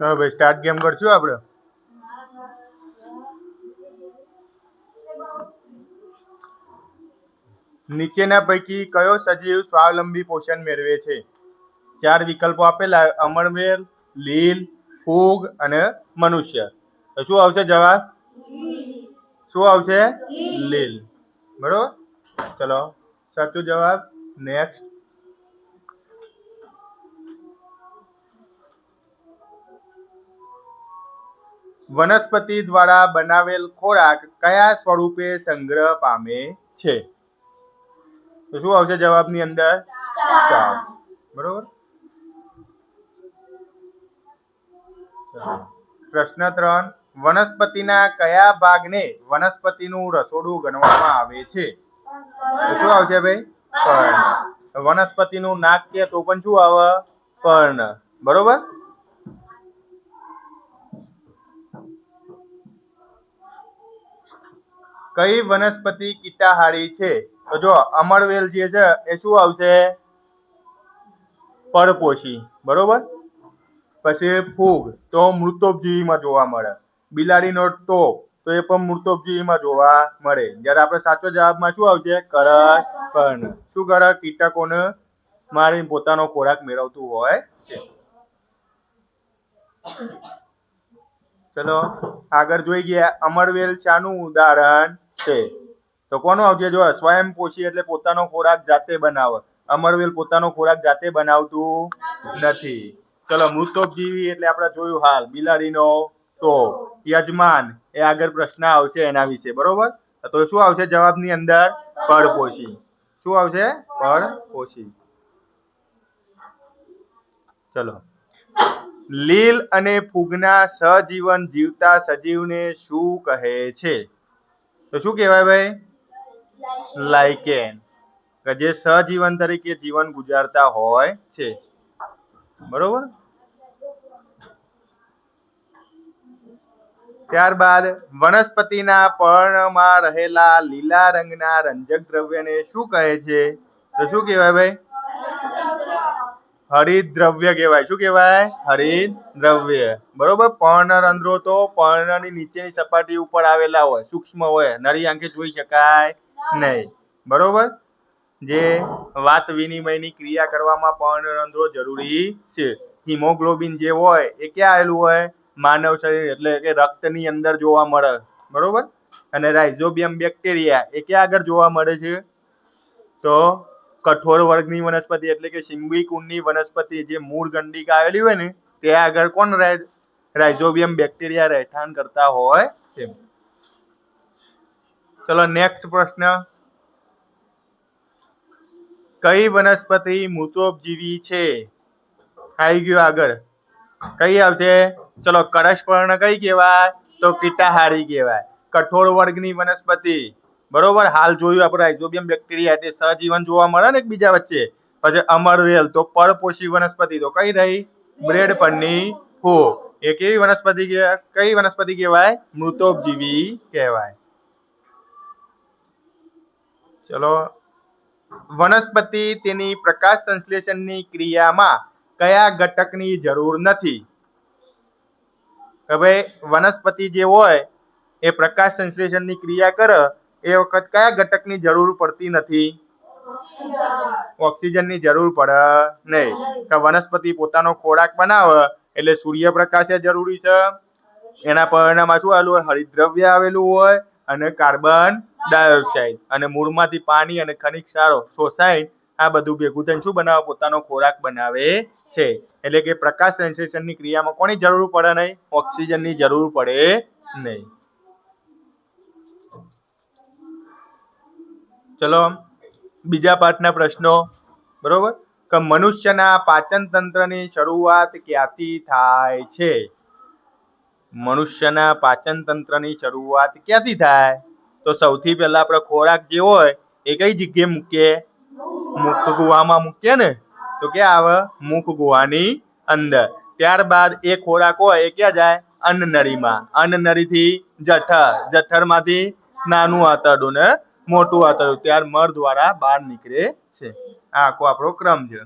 હા ભાઈ start game કરશું આપણે? નીચેના પૈકી કયો સજીવ સ્વાવલંબી પોષણ મેળવે છે? ચાર વિકલ્પો આપેલા અમરમેર લીલ, ફૂગ અને મનુષ્ય. શું આવશે જવાબ? શું આવશે? લીલ. બરોબર? ચલો, સાચું જવાબ? નેક્સ્ટ વનસ્પતિ દ્વારા બનાવેલ ખોરાક કયા સ્વરૂપે સંગ્રહ પામે છે? તો શું આવશે જવાબની અંદર? ચાર બરોબર? પ્રશ્ન ત્રણ. વનસ્પતિના કયા ભાગને વનસ્પતિનું રસોડું ગણવામાં આવે છે? શું આવશે ભાઈ? પર્ણ વનસ્પતિનું નાક છે તો પણ શું આવે? પર્ણ બરોબર? કઈ વનસ્પતિ કીટાહારી છે? તો જો અમરવેલ જે છે એ શું આવશે? પરપોશી બરોબર? પછી ફૂગ. તો મૃતોપજીવીમાં જોવા મળે. બિલાડીનો ટોપ. તો એ પણ મૃતોપજીવીમાં જોવા મળે. જ્યારે આપણે સાચો જવાબમાં શું આવશે? કરસ શું કરે કીટકોને મારી પોતાનો ખોરાક મેળવતું હોય છે. ચલો, આગળ જોઈ ગયા. અમરવેલ શાનું ઉદાહરણ છે. તો કોનું આવશે જો સ્વયંપોષી એટલે પોતાનો ખોરાક જાતે બનાવે. અમરવેલ પોતાનો ખોરાક જાતે બનાવતું નથી. ચલો મૃતોપજીવી એટલે આપણે જોયું હાલ. બિલાડીનો તો યજમાન એ આગળ પ્રશ્ન આવશે એના વિશે, બરોબર? તો શું આવશે જવાબની અંદર? પડપોશી શું આવશે? પડપોશી ચલો. લીલ અને ફૂગના સજીવન જીવતા સજીવને શું કહે છે? તો શું કહેવાય ભાઈ? લાઇકેન કે જે સજીવન તરીકે જીવન ગુજારતા હોય છે. બરોબર? ત્યારબાદ વનસ્પતિના પર્ણમાં રહેલા લીલા રંગના રંજક દ્રવ્યને શું કહે છે? તો શું કહેવાય ભાઈ? હરિત દ્રવ્ય કહેવાય. શું કહેવાય? હરિત દ્રવ્ય બરોબર પર્ણરંધ્રો તો પર્ણની નીચેની સપાટી ઉપર આવેલા હોય. સૂક્ષ્મ હોય. નરી આંખે જોઈ શકાય નહીં. બરોબર? જે વાત વિનિમયની ક્રિયા કરવામાં પર્ણરંધ્રો જરૂરી છે. હિમોગ્લોબિન જે હોય, એ ક્યાં આવેલું હોય? માનવ શરીર એટલે કે રક્તની અંદર જોવા મળે. બરોબર? અને રાઇઝોબિયમ બેક્ટેરિયા એ ક્યાં આગળ જોવા મળે છે? તો કઠોર વર્ગની વનસ્પતિ એટલે કે સિંગી કુંડની વનસ્પતિ જે મૂળ ગંડિકા આવેલી હોય ને, તે આગળ કોણ રાઇઝોબિયમ બેક્ટેરિયા રહેઠાણ કરતા હોય છે ચલો નેક્સ્ટ પ્રશ્ન. કઈ વનસ્પતિ મૃતોપજીવી છે? આવી ગયું આગળ. કઈ આવશે? ચલો કરસપર્ણ કઈ કહેવાય? તો કીટાહારી કહેવાય. કઠોળ વર્ગની વનસ્પતિ. બરોબર? હાલ જોયું આપણે, આઇઝોબિયમ બેક્ટેરિયા એટલે સહજીવન જોવા મળે ને એકબીજા વચ્ચે? પછી અમરવેલ, તો પરપોષી વનસ્પતિ. તો કઈ રહી? બ્રેડ પરની હો એ કેવી વનસ્પતિ કઈ વનસ્પતિ કહેવાય? મૃતોપજીવી કહેવાય. ચલો, વનસ્પતિ તેની પ્રકાશ સંશ્લેષણની ક્રિયામાં કયા ઘટકની જરૂર નથી? હવે વનસ્પતિ જે હોય, એ પ્રકાશ સંશ્લેષણની ક્રિયા કરે, એ વખત કયા ઘટકની જરૂર પડતી નથી? ઓક્સિજનની જરૂર પડે, નહીં. તો વનસ્પતિ પોતાનો ખોરાક બનાવે, એટલે સૂર્યપ્રકાશ એ જરૂરી છે. એના પરિણામમાં શું આવેલું હોય? હરિદ્રવ્ય આવેલું હોય અને કાર્બન ડાયોક્સાઇડ. અને મૂળમાંથી પાણી અને ખનિજ સારો શોષાય આ બધું ભેગું થઈને શું બનાવે? પોતાનો ખોરાક બનાવે છે. એટલે કે પ્રકાશ સંશ્લેષણની ક્રિયામાં કોની જરૂર પડે નહીં? ઓક્સિજનની જરૂર પડે નહીં. ચલો, બીજા પાઠના પ્રશ્નો. બરોબર? કે મનુષ્યના પાચન તંત્રની શરૂઆત ક્યાંથી થાય છે? મનુષ્યના પાચન તંત્રની શરૂઆત ક્યાંથી થાય? તો સૌથી પહેલા આપણે ખોરાક જે હોય, એ કઈ જગ્યાએ મૂકીએ? મુખ ગુવામાં મૂકીએ ને, તો ક્યાં આવે મુખ ગુવાની અંદર. ત્યારબાદ એ ખોરાક હોય એ ક્યાં જાય? અન્નનળીમાં. અન્નનળીથી જઠર. જઠરમાંથી નાનું આંતરડું ને મોટું આંતરડું. ત્યાર મર દ્વારા બહાર નીકળે છે. આ આખો આપણો ક્રમ છે.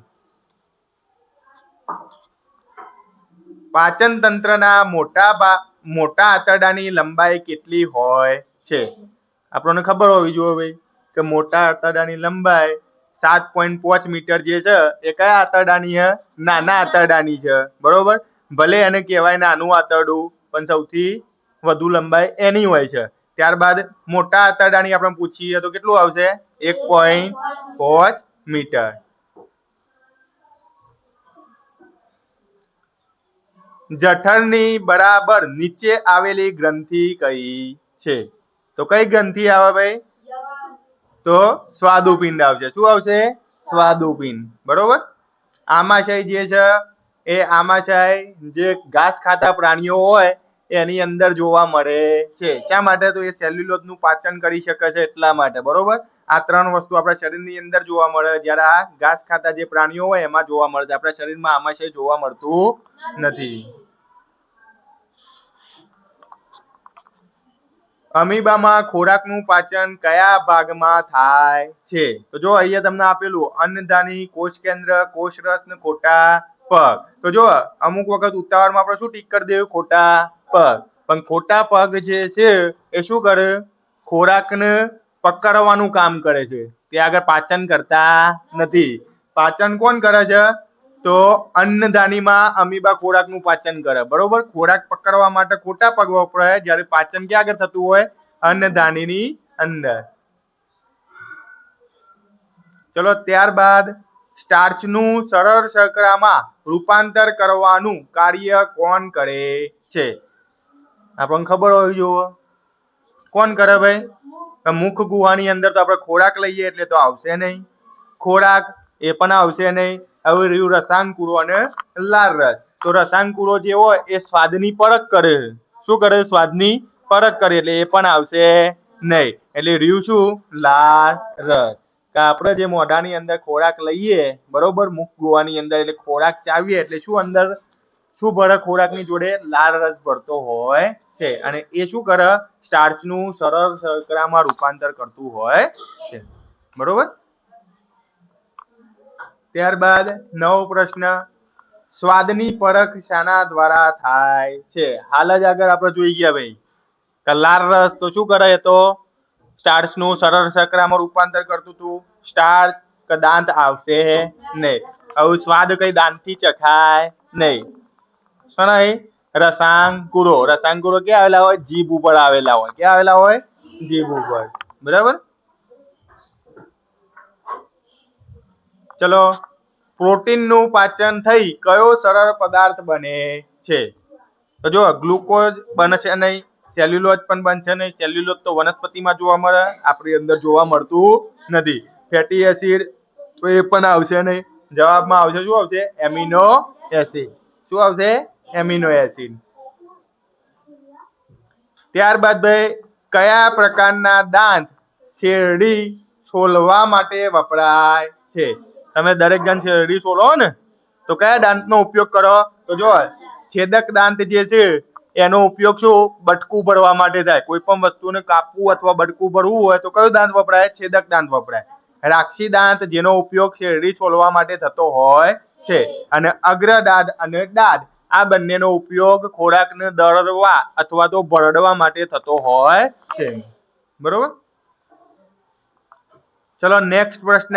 પાચન તંત્રના મોટા મોટા આંતરડાની લંબાઈ કેટલી હોય છે? આપણને ખબર હોવી જોઈએ ભાઈ, કે મોટા આંતરડાની લંબાઈ સાત પોઈન્ટ પાંચ મીટર જે છે, એ કયા આંતરડાની છે? નાના આંતરડાની છે. બરોબર? ભલે એને કહેવાય નાનું આંતરડું, પણ સૌથી વધુ લંબાઈ એની હોય છે. ત્યારબાદ મોટા આંતરડાની આપણે પૂછીએ તો કેટલું આવશે? એક પોઈન્ટ પાંચ મીટર. જઠરની બરાબર નીચે આવેલી ગ્રંથિ કઈ છે? તો કઈ ગ્રંથિ આવે ભાઈ? તો સ્વાદુપિંડ આવશે. શું આવશે? સ્વાદુપિંડ બરોબર? આમાશય જે છે, એ આમાશય જે ઘાસ ખાતા પ્રાણીઓ હોય, એની અંદર જોવા મળે છે. શા માટે? તો એ સેલ્યુલોઝનું પાચન કરી શકે છે એટલા માટે. બરોબર? આ ત્રણ વસ્તુ આપણા શરીરની અંદર જોવા મળે. જ્યારે આ ઘાસ ખાતા જે પ્રાણીઓ હોય, એમાં જોવા મળે છે. આપણા શરીરમાં આમાશય જોવા મળતું નથી. અમીબામાં ખોરાકનું પાચન કયા ભાગમાં થાય છે? તો જો અહીંયા તમને આપેલું અન્નધાની કોષ કેન્દ્ર કોષ રત્ન ખોટા પગ. તો જો અમુક વખત ઉતાવળમાં આપણે શું ટીક કરી દેવું ખોટા પગ. પણ ખોટા પગ જે છે, એ શું કરે? ખોરાકને પકડવાનું કામ કરે છે. તે આગળ પાચન કરતા નથી. પાચન કોણ કરે છે? તો અન્નદાનીમાં અમીબા ખોરાકનું પાચન કરે, બરોબર? ખોરાક પકડવા માટે ખોટા પગ વપરાય જ્યારે પાચન ક્યાં આગળ થતું હોય? અન્નદાનીની અંદર. ચલો, ત્યારબાદ સ્ટાર્ચનું સરળ શર્કરામાં રૂપાંતર કરવાનું કાર્ય કોણ કરે છે? આપણને ખબર હોવી જોઈએ કોણ કરે ભાઈ? મુખ ગુહાની અંદર તો આપણે ખોરાક લઈએ એટલે તો આવશે નહીં. ખોરાક એ પણ આવશે નહીં. હવે રહ્યું રસાંકુરો અને લાળ રસ. તો રસાંકુરો જે હોય એ સ્વાદની પરખ કરે. શું કરે? સ્વાદની પરખ કરે એટલે એ પણ આવશે નહીં. એટલે રહ્યું શું? લાળ રસ. આપણે જે મોઢાની અંદર ખોરાક લઈએ, બરોબર? મુખ ગોવાની અંદર એટલે ખોરાક ચાવીએ એટલે શું અંદર? શું ભરે? ખોરાકની જોડે લાળ રસ ભરતો હોય છે. અને એ શું કરે? સ્ટાર્ચનું સરળ શર્કરામાં રૂપાંતર કરતું હોય છે. બરોબર? ત્યારબાદ નવો પ્રશ્ન, સ્વાદની પરખ શાના દ્વારા થાય છે. હાલ જ આગળ આપણે જોઈ ગયા ભાઈ. કલાર રસ તો શું કરે તો? તો સ્ટાર્ચનું સરળ શર્કરામાં રૂપાંતર કરતું હતું સ્ટાર્ચ દાંત આવશે નહીં. હવે સ્વાદ કઈ દાંતથી ચખાય નહીં. શણાય રસાંકુરો. રસાંકુરો ક્યાં આવેલા હોય? જીભ ઉપર આવેલા હોય. ક્યાં આવેલા હોય? જીભ ઉપર. બરાબર? ચલો, પ્રોટીનનું પાચન થઈ કયો સરળ પદાર્થ બને છે? તો જો ગ્લુકોઝ બનશે નહીં સેલ્યુલોજ પણ બનશે નહીં સેલ્યુલોજ તો વનસ્પતિમાં જોવા મળે, આપણી અંદર જોવા મળતું નથી. ફેટી એસિડ તો એ પણ આવશે નહીં. જવાબમાં આવશે, શું આવશે? Amino acid. શું આવશે? Amino acid. ત્યારબાદ ભાઈ, કયા પ્રકારના દાંત શેરડી છોલવા માટે વપરાય છે? તમે દરેક જણ શેરડી છોલો ને. તો કયા દાંતનો ઉપયોગ કરો? તો જો, છેદક દાંત જે છે, એનો ઉપયોગ શું? બટકું ભરવા માટે થાય. કોઈ પણ વસ્તુને કાપવું અથવા બટકું ભરવું હોય તો કયો દાંત વપરાય? છેદક દાંત વપરાય. રાક્ષી દાંત જેનો ઉપયોગ શેરડી છોલવા માટે થતો હોય છે. અને અગ્રદાંત અને દાંત, આ બંનેનો ઉપયોગ ખોરાકને દળવા અથવા તો ભરડવા માટે થતો હોય છે. બરોબર? ચલો નેક્સ્ટ પ્રશ્ન.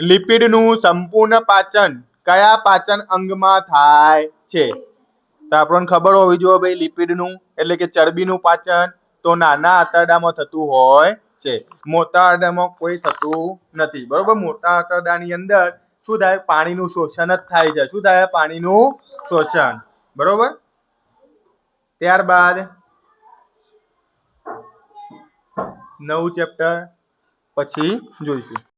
લિપિડનું સંપૂર્ણ પાચન કયા પાચન અંગમાં થાય છે? તો આપણને ખબર હોવી જોઈએ ભાઈ, લિપિડનું એટલે કે ચરબીનું પાચન તો નાના આંતરડામાં થતું હોય છે. મોટા આંતરડામાં કોઈ થતું નથી. બરોબર? મોટા આંતરડાની અંદર શું થાય? પાણીનું શોષણ જ થાય છે. શું થાય? પાણીનું શોષણ. બરોબર? ત્યારબાદ નવું ચેપ્ટર પછી જોઈશું.